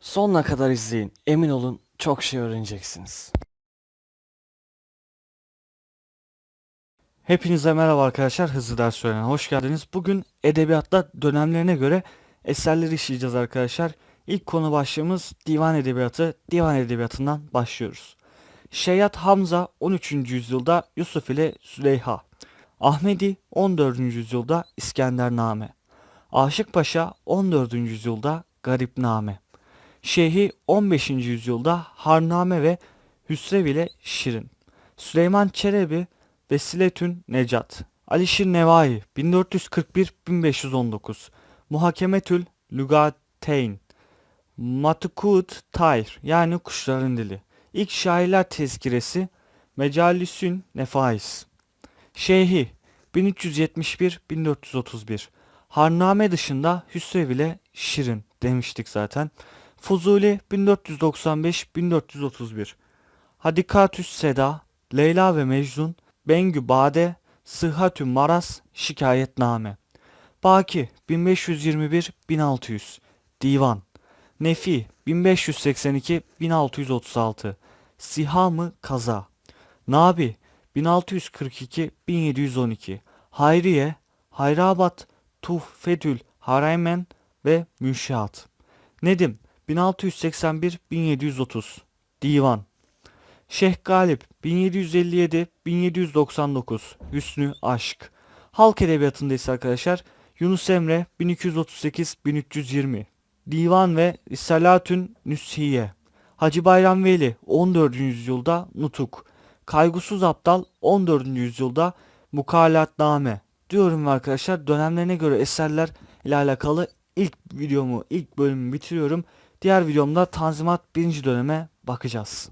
Sonuna kadar izleyin. Emin olun çok şey öğreneceksiniz. Hepinize merhaba arkadaşlar. Hızlı ders öğrenene hoş geldiniz. Bugün edebiyatta dönemlerine göre eserleri işleyeceğiz arkadaşlar. İlk konu başlığımız divan edebiyatı. Divan edebiyatından başlıyoruz. Şeyhat Hamza 13. yüzyılda Yusuf ile Züleyha. Ahmedi 14. yüzyılda İskendername. Aşık Paşa 14. yüzyılda Garipname. Şeyhi 15. yüzyılda Harname ve Hüsrev ile Şirin. Süleyman Çelebi Vesiletün Necat. Alişir Nevai 1441-1519. Muhakemetül Lugateyn. Matukut Tayr yani kuşların dili. İlk şairler tezkiresi Mecalisün Nefais. Şeyhi 1371-1431. Harname dışında Hüsrev ile Şirin demiştik zaten. Fuzuli 1495-1431. Hadikatüs Seda, Leyla ve Mecnun, Bengü Bade, Sıhhatü Maras, Şikayetname. Baki 1521-1600. Divan. Nefi 1582-1636. Sihamı Kaza. Nabi 1642-1712. Hayriye, Hayrabat, Tuhfetül Haraymen ve Münşiat. Nedim 1681-1730. Divan. Şeyh Galip 1757-1799. Hüsnü Aşk. Halk edebiyatında ise arkadaşlar Yunus Emre 1238-1320. Divan ve Risalatün Nüshiye. Hacı Bayram Veli 14. yüzyılda Nutuk. Kaygısız Aptal 14. yüzyılda Mukalatname. Diyorum ve arkadaşlar dönemlerine göre eserler ile alakalı ilk videomu, ilk bölümü bitiriyorum. Diğer videomda Tanzimat 1. döneme bakacağız.